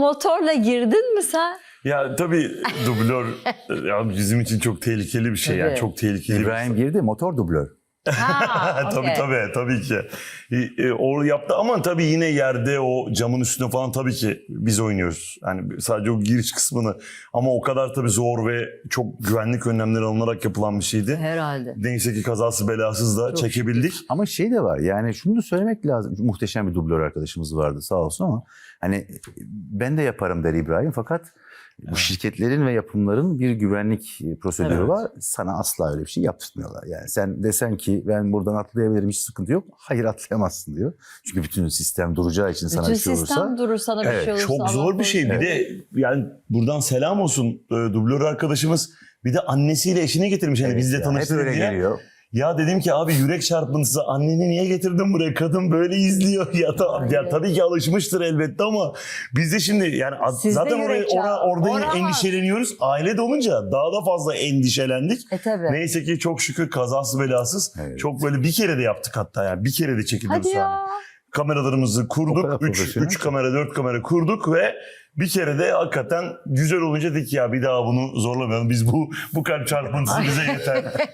motorla girdin mi sen? Ya tabii dublör ya bizim için çok tehlikeli bir şey yani Tabii. çok tehlikeli. bir İbrahim girdi motor dublör. Ha, tabii okey. tabii tabii ki. E, e, o yaptı ama tabii yine yerde o camın üstünde falan tabii ki biz oynuyoruz. Yani sadece o giriş kısmını ama o kadar tabii zor ve çok güvenlik önlemleri alınarak yapılan bir şeydi. Herhalde. Neyse ki kazası belasız da Çok çekebildik. Ama şey de var yani şunu da söylemek lazım. Muhteşem bir dublör arkadaşımız vardı sağ olsun ama hani ben de yaparım der İbrahim fakat bu şirketlerin ve yapımların bir güvenlik prosedürü Evet. var. Sana asla öyle bir şey yaptırmıyorlar. Yani sen desen ki ben buradan atlayabilirim hiç sıkıntı yok. Hayır atlayamazsın diyor. Çünkü bütün sistem duracağı için sana Bütün bir şey sistem olursa. durur sana bir Evet, şey olursa. Çok zor bir şey. Bir de yani buradan selam olsun e, dublör arkadaşımız. Bir de annesiyle eşini getirmiş. Yani Evet bizle ya, tanıştı Hep öyle diye. geliyor. Ya dedim ki abi yürek çarpıntısı anneni niye getirdin buraya? Kadın böyle izliyor. Ya, ta- ya tabii ki alışmıştır elbette ama biz de şimdi yani a- Sizde zaten oraya, yürek ora- orada Oramaz. endişeleniyoruz. Aile de olunca daha da fazla endişelendik. E tabii. Neyse ki çok şükür kazası belasız. Evet. Çok böyle bir kere de yaptık hatta yani. Bir kere de çekildi bu Hadi sahne. ya. Kameralarımızı O kurduk. kadar 3 profesyonel ki. kamera, 4 kamera kurduk ve bir kere de hakikaten güzel olunca dedik ya bir daha bunu zorlamayalım. Biz bu bu kalp çarpıntısı bize yeter.